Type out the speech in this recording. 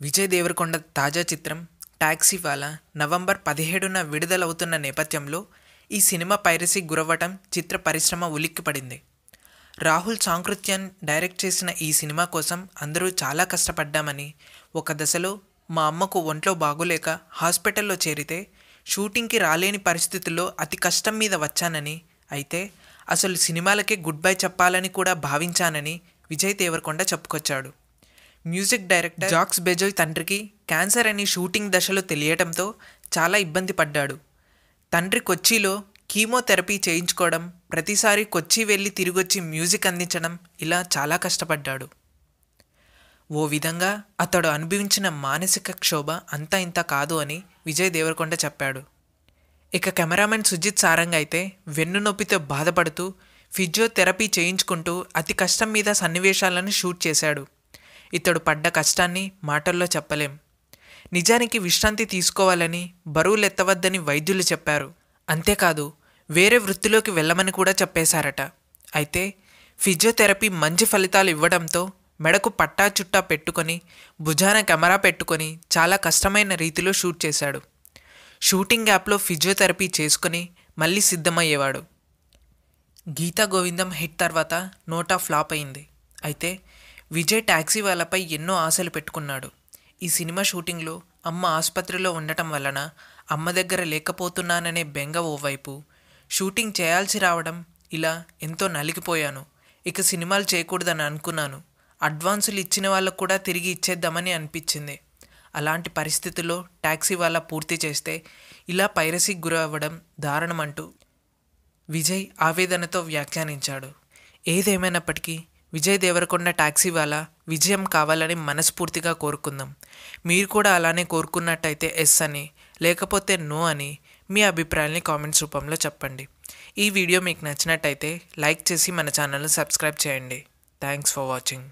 విజయ్ దేవరకొండ తాజా చిత్రం టాక్సీవాలా నవంబర్ పదిహేడున విడుదలవుతున్న నేపథ్యంలో ఈ సినిమా పైరసీ గురవ్వటం చిత్ర పరిశ్రమ ఉలిక్కిపడింది. రాహుల్ సాంకృత్యన్ డైరెక్ట్ చేసిన ఈ సినిమా కోసం అందరూ చాలా కష్టపడ్డామని ఒక దశలో మా అమ్మకు ఒంట్లో బాగోలేక హాస్పిటల్లో చేరితే షూటింగ్కి రాలేని పరిస్థితుల్లో అతి కష్టం మీద వచ్చానని అయితే అసలు సినిమాలకే గుడ్ బై చెప్పాలని కూడా భావించానని విజయ్ దేవరకొండ చెప్పుకొచ్చాడు. మ్యూజిక్ డైరెక్టర్ జాక్స్ బెజోయ్ తండ్రికి క్యాన్సర్ అని షూటింగ్ దశలో తెలియటంతో చాలా ఇబ్బంది పడ్డాడు. తండ్రి కొచ్చిలో కీమోథెరపీ చేయించుకోవడం ప్రతిసారి కొచ్చి వెళ్ళి తిరిగొచ్చి మ్యూజిక్ అందించడం ఇలా చాలా కష్టపడ్డాడు. ఓ విధంగా అతడు అనుభవించిన మానసిక క్షోభ అంతా ఇంత కాదు అని విజయ్ దేవరకొండ చెప్పాడు. ఇక కెమెరామెన్ సుజిత్ సారంగ్ అయితే వెన్ను నొప్పితో బాధపడుతూ ఫిజియోథెరపీ చేయించుకుంటూ అతి కష్టం మీద సన్నివేశాలను షూట్ చేశాడు. ఇతడు పడ్డ కష్టాన్ని మాటల్లో చెప్పలేం. నిజానికి విశ్రాంతి తీసుకోవాలని బరువులు ఎత్తవద్దని వైద్యులు చెప్పారు. అంతేకాదు వేరే వృత్తిలోకి వెళ్ళమని కూడా చెప్పేశారట. అయితే ఫిజియోథెరపీ మంచి ఫలితాలు ఇవ్వడంతో మెడకు పట్టా చుట్టా పెట్టుకొని భుజాన కెమెరా పెట్టుకొని చాలా కష్టమైన రీతిలో షూట్ చేశాడు. షూటింగ్ యాప్లో ఫిజియోథెరపీ చేసుకుని మళ్ళీ సిద్ధమయ్యేవాడు. గీతా గోవిందం హిట్ తర్వాత నోటా ఫ్లాప్ అయింది. అయితే విజయ్ టాక్సీ వాళ్ళపై ఎన్నో ఆశలు పెట్టుకున్నాడు. ఈ సినిమా షూటింగ్లో అమ్మ ఆసుపత్రిలో ఉండటం వలన అమ్మ దగ్గర లేకపోతున్నాననే బెంగ ఓవైపు షూటింగ్ చేయాల్సి రావడం ఇలా ఎంతో నలిగిపోయాను. ఇక సినిమాలు చేయకూడదని అనుకున్నాను. అడ్వాన్సులు ఇచ్చిన వాళ్ళకు కూడా తిరిగి ఇచ్చేద్దామని అనిపించింది. అలాంటి పరిస్థితుల్లో ట్యాక్సీ వాళ్ళ పూర్తి చేస్తే ఇలా పైరసీకి గురవ్వడం దారుణమంటూ విజయ్ ఆవేదనతో వ్యాఖ్యానించాడు. ఏదేమైనప్పటికీ విజయ్ దేవరకొండ టాక్సీ వాళ్ళ విజయం కావాలని మనస్ఫూర్తిగా కోరుకుందాం. మీరు కూడా అలానే కోరుకున్నట్టయితే ఎస్ అని లేకపోతే నో అని మీ అభిప్రాయాల్ని కామెంట్స్ రూపంలో చెప్పండి. ఈ వీడియో మీకు నచ్చినట్టయితే లైక్ చేసి మన ఛానల్ని సబ్స్క్రైబ్ చేయండి. Thanks for watching.